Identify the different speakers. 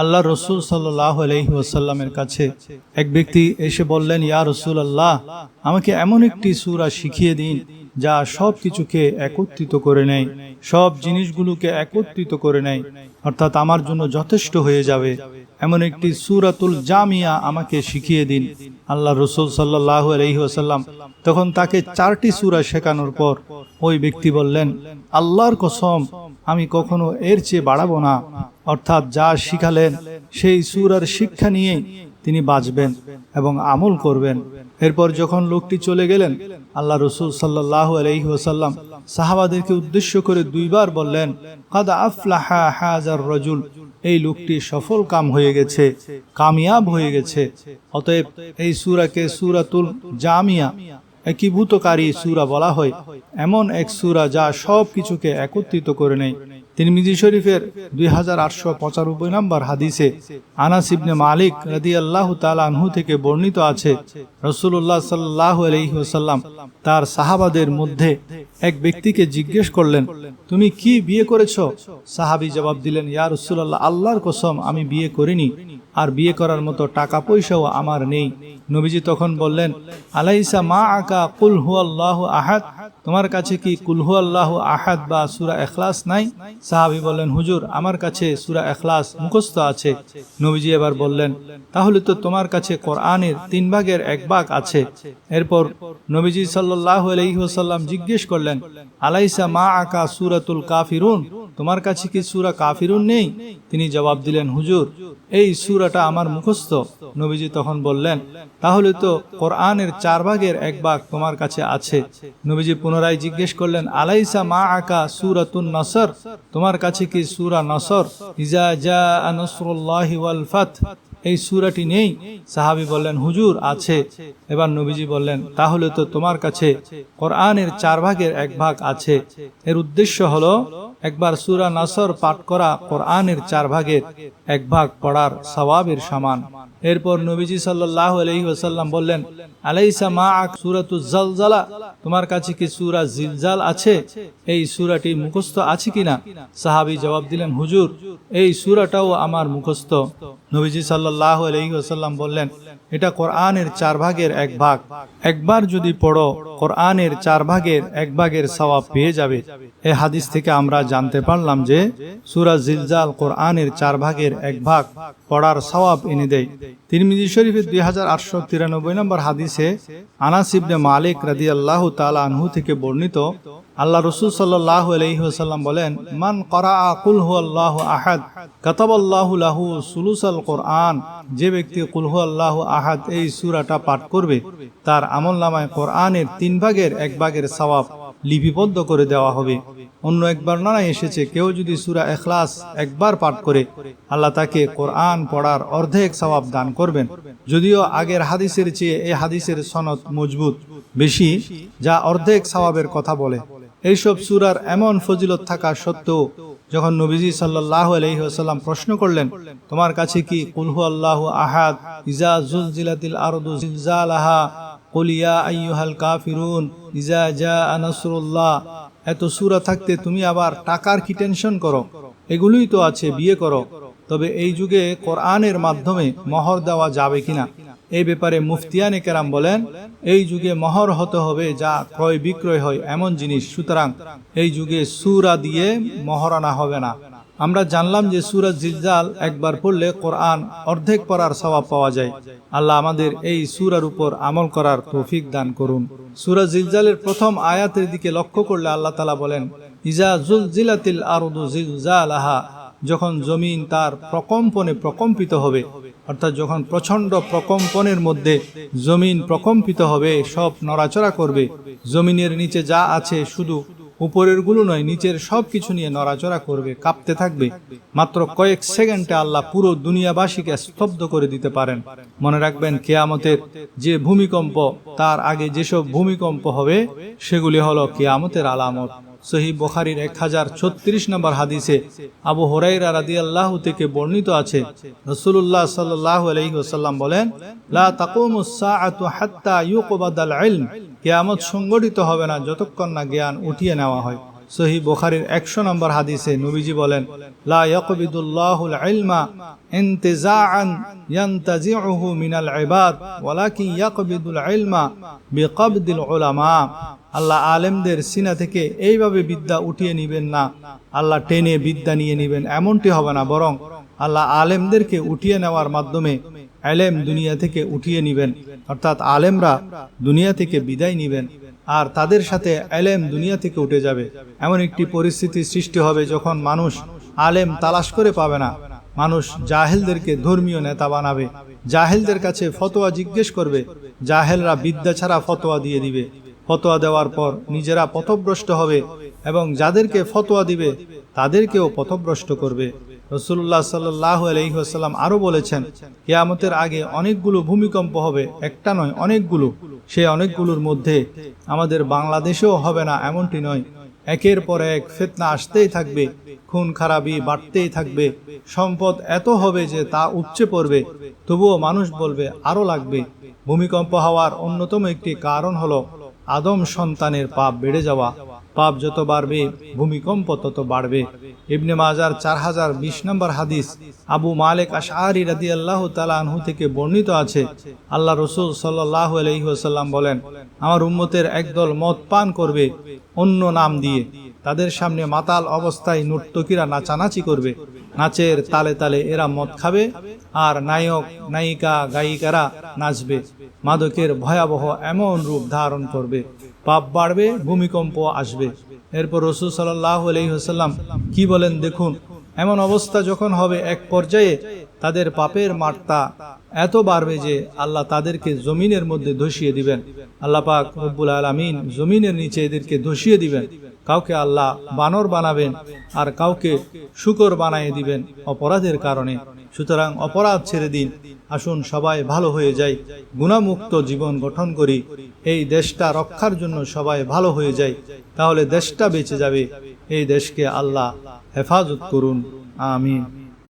Speaker 1: আল্লাহ রসুল সাল্লাহ আলহি কাছে এক ব্যক্তি এসে বললেন, ইয়া রসুল আল্লাহ আমাকে এমন একটি সুরা শিখিয়ে দিন যা সব কিছুকে একত্রিত করে নেয়, সব জিনিসগুলোকে একত্রিত করে নেয়, অর্থাৎ আমার জন্য যথেষ্ট হয়ে যাবে। এমন একটি সুরাতুল জামিয়া আমাকে শিখিয়ে দিন। আল্লাহ রসুল সাল্লাহ আলহি ওসাল্লাম তখন তাকে চারটি সুরা শেখানোর পর ওই ব্যক্তি বললেন, আল্লাহর কসম আমি কখনো এর চেয়ে বাড়াবো না। অর্থাৎ যা শিখালেন, সেই সুরার শিক্ষা নিয়েই তিনি বাঁচবেন এবং আমল করবেন। এরপর যখন লোকটি চলে গেলেন, আল্লাহ রসুল সাল্লাহ আলহি ওসাল্লাম সাহাবাদেরকে উদ্দেশ্য করে দুইবার বললেন, কাদা আফলাহা হাজার রজুল এই লোকটি সফল কাম হয়ে গেছে, কামিয়াব হয়ে গেছে। অতএব এই সুরাকে সুরাতুল জামিয়া একীভূতকারী সুরা বলা হয়, এমন এক সুরা যা সব কিছুকে একত্রিত করে নেয়। তিরমিজি শরীফের দুই হাজার আটশো পঁচানব্বই নম্বর হাদিসে আনাস ইবনে মালিক রাদি আল্লাহ আনহু থেকে বর্ণিত আছে রসুল্লাহ সাল্লাহ আলহিহাসাল্লাম তার সাহাবাদের মধ্যে এক ব্যক্তিকে জিজ্ঞেস করলেন, তুমি কি বিয়ে করেছ? সাহাবি জবাব দিলেন, ইয়া রসুল্লাহ আল্লাহর কসম, আমি বিয়ে করিনি। আর বিয়ে করার মতো টাকা পয়সাও আমার নেই। নবীজি তখন বললেন, আলাইসা মা আকা কুল হু আল্লাহ আহাদ? তোমার কাছে কি কুলহু আল্লাহ আহাদ বা সুরা এখলাস নাই? সাহাবি বললেন, হুজুর, আমার কাছে সুরা এখলাস মুখস্থ আছে। নবীজি এবার বললেন, তাহলে তো তোমার কাছে কোরআনের তিন ভাগের এক ভাগ আছে। এরপর নবীজি সাল্লাহ আলহিহাসাল্লাম জিজ্ঞেস করলেন, আলাইসা মা আকা সুরাতুল কাফিরুন? তোমার কাছে কি সুরা কাফিরুন নেই? তিনি জবাব দিলেন, হুজুর, এই সুরাটা আমার মুখস্থ। নবীজি তখন বললেন, তাহলে তো কোরআনের চার ভাগের এক ভাগ তোমার কাছে আছে। নবীজি পুনরায় জিজ্ঞেস করলেন, আলাইসা মা আকা সুরাতুন নসর? তোমার কাছে কি সুরা নসর? ইজা জা নসরুল্লাহি ওয়াল ফাত এই সুরাটি নেই। সাহাবি বললেন, হুজুর, আছে। এবার নবীজি বললেন, তাহলে তো তোমার কাছে কোরআনের চার ভাগের এক ভাগ আছে। এর উদ্দেশ্য হলো একবার সুরা নাসর পাঠ করা কোরআনের চার ভাগের এক ভাগ পড়ার সওয়াবের সমান। এরপর নবীজি সাল্লাহ আলহি ওসাল্লাম বললেন, আলাইসা মা আক সুরাতু জালজালা? তোমার কাছে কি সুরা জিলজাল আছে? এই সুরাটি মুখস্থ আছে কিনা? সাহাবি জবাব দিলেন, হুজুর, এই সুরাটাও আমার মুখস্থ। নবীজি সাল্লাহ আলহি ওসাল্লাম বললেন, এটা কোরআনের চার ভাগের এক ভাগ। একবার যদি পড়ো, কোরআনের চার ভাগের এক ভাগের সওয়াব পেয়ে যাবে। এ হাদিস থেকে আমরা জানতে পারলাম যে, সুরা জিলজাল কোরআনের চার ভাগের এক ভাগ পড়ার সওয়াব এনে দেয়। তিরমিজি শরীফের দুই হাজার আটশো তিরানব্বই নম্বর হাদিসে আনাস ইবনে মালিক রাদি আল্লাহ তালা আনহু থেকে বর্ণিত, আল্লাহ রসুল সাল্লাহ আলহিহাসাল্লাম বলেন, মান করা কুল হু আল্লাহ আহাদ, কাতাবাল্লাহ লাহু সুলুসাল কোরআন, যে ব্যক্তি কুলহু আল্লাহ আহাদ এই সুরাটা পাঠ করবে, তার আমল নামায় কোরআনের তিন ভাগের এক ভাগের সওয়াব লিপিবদ্ধ করে দেওয়া হবে। অন্য একবার বর্ণনায় এসেছে। কেউ যদি সুরা এখলাস একবার পাঠ করে, আল্লাহ তাকে কোরআন পড়ার অর্ধেক সওয়াব দান করবেন। যদিও আগের হাদিসের চেয়ে এই হাদিসের সনদ মজবুত, বেশি, যা অর্ধেক সওয়াবের কথা বলে। এইসব সুরার এমন ফজিলত থাকা সত্ত্বেও, যখন নবীজি সাল্লাহ আলহিহাসাল্লাম প্রশ্ন করলেন, তোমার কাছে কি কুলহু আল্লাহ আহাদ? ইজা জুলজিলাতিল আরদু জিলজালাহা? কলিয়া আইয়ুহাল কাফিরুন, ইজা জা আনাসরুল্লাহ এত সুরা থাকতে তুমি আবার টাকার কি টেনশন করো? এগুলোই তো আছে, বিয়ে করো। তবে এই যুগে কোরআনের মাধ্যমে মহর দেওয়া যাবে কিনা? এই ব্যাপারে মুফতিয়ানে কেরাম বলেন, এই যুগে মহর হতে হবে যা ক্রয় বিক্রয় হয় এমন জিনিস। সুতরাং এই যুগে সুরা দিয়ে মহরানা হবে না। আমরা জানলাম যে সুরাজ জিলজাল একবার পড়লে কোরআন অর্ধেক পড়ার স্বভাব পাওয়া যায়। আল্লাহ আমাদের এই সুরার উপর আমল করার তৌফিক দান করুন। সুরাজ জিলজালের প্রথম আয়াতের দিকে লক্ষ্য করলে আল্লাহ তালা বলেন, ইজা জুল জিলাতিল আরদু জিলজালাহা যখন জমিন তার প্রকম্পনে প্রকম্পিত হবে, অর্থাৎ যখন প্রচণ্ড প্রকম্পনের মধ্যে জমিন প্রকম্পিত হবে, সব নড়াচড়া করবে, জমিনের নিচে যা আছে শুধু উপরেরগুলো নয়, নিচের সব কিছু নিয়ে নড়াচড়া করবে, কাঁপতে থাকবে। মাত্র কয়েক সেকেন্ডে আল্লাহ পুরো দুনিয়াবাসীকে স্তব্ধ করে দিতে পারেন। মনে রাখবেন, কেয়ামতের যে ভূমিকম্প, তার আগে যেসব ভূমিকম্প হবে, সেগুলি হলো কেয়ামতের আলামত। সহি বখারির এক হাজার ছত্রিশ নম্বর হাদিসে আবু হরাইরা রাদি আল্লাহ থেকে বর্ণিত আছে রসুল্লাহ সাল্লাহ আলহিহাসাল্লাম বলেন, লা হাত্তা ইউকবাদাল ইলম। কেয়ামত সংগঠিত হবে না যতক্ষণ না জ্ঞান উঠিয়ে নেওয়া হয়। সহি বোখারির একশো নম্বর হাদিসে নবীজি বলেন, লা ইয়াকবিদুল্লাহুল ইলমা ইনতিজাআন ইয়ানতাজিউহু মিনাল ইবাদ, ওয়ালাকিন ইয়াকবিদুল ইলমা বিকবদিল উলামা। আল্লাহ আলেমদের সিনা থেকে এইভাবে বিদ্যা উঠিয়ে নিবেন না। আল্লাহ টেনে বিদ্যা নিয়ে নিবেন, এমনটি হবে না, বরং আল্লাহ আলেমদেরকে উঠিয়ে নেওয়ার মাধ্যমে আলেম দুনিয়া থেকে উঠিয়ে নিবেন। অর্থাৎ আলেমরা দুনিয়া থেকে বিদায় নিবেন। আর তাদের সাথে আলেম দুনিয়া থেকে উঠে যাবে। এমন একটি পরিস্থিতি সৃষ্টি হবে যখন মানুষ আলেম তালাশ করে পাবে না। মানুষ জাহেলদেরকে ধর্মীয় নেতা বানাবে। জাহেলদের কাছে ফতোয়া জিজ্ঞেস করবে, জাহেলরা বিদ্যা ছাড়া ফতোয়া দিয়ে দিবে। ফতোয়া দেওয়ার পর নিজেরা পথভ্রষ্ট হবে এবং যাদেরকে ফতোয়া দিবে, তাদেরকেও পথভ্রষ্ট করবে। রসুল্লাহ সাল্লাহ আলহিহাসাল্লাম আরও বলেছেন, কেয়ামতের আগে অনেকগুলো ভূমিকম্প হবে, একটা নয়, অনেকগুলো। সে অনেকগুলোর মধ্যে আমাদের বাংলাদেশেও হবে না এমনটি নয়। একের পর এক ফেতনা আসতেই থাকবে, খুন খারাপি বাড়তেই থাকবে, সম্পদ এত হবে যে তা উপচে পড়বে। তবুও মানুষ বলবে আরও লাগবে। ভূমিকম্প হওয়ার অন্যতম একটি কারণ হলো আদম সন্তানের পাপ বেড়ে যাওয়া। পাপ যত বাড়বে, ভূমিকম্প তত বাড়বে। ইবনে মাজার চার হাজার বিশ নম্বর হাদিস আবু মালিক আশাহারি রাদি আল্লাহ আনহু থেকে বর্ণিত আছে। আল্লাহ রসুল সাল্লাহ আলহিহাসাল্লাম বলেন, আমার উম্মতের একদল মদ পান করবে, অন্য নাম দিয়ে। তাদের সামনে মাতাল অবস্থায় নর্তকীরা নাচানাচি করবে। নাচের তালে তালে এরা মদ খাবে আর নায়ক, নায়িকা, গায়িকারা নাচবে। মাদকের ভয়াবহ এমন রূপ ধারণ করবে। পাপ বাড়বে, ভূমিকম্প আসবে। এরপর রসুল সাল্লাহ আলহিহসাল্লাম কি বলেন দেখুন, এমন অবস্থা যখন হবে এক পর্যায়ে তাদের পাপের মাত্রা এত বাড়বে যে আল্লাহ তাদেরকে জমিনের মধ্যে ধসিয়ে দিবেন। আল্লাহ পাক রব্বুল আলমিন জমিনের নিচে এদেরকে ধসিয়ে দিবেন। কাউকে আল্লাহ বানর বানাবেন আর কাউকে শুকর বানায় দিবেন অপরাধের কারণে। সুতরাং অপরাধ ছেড়ে দিন। আসুন সবাই ভালো হয়ে যাই। গুণামুক্ত জীবন গঠন করি। এই দেশটা রক্ষার জন্য সবাই ভালো হয়ে যায় তাহলে দেশটা বেঁচে যাবে। এই দেশকে আল্লাহ হেফাজত করুন। আমিন।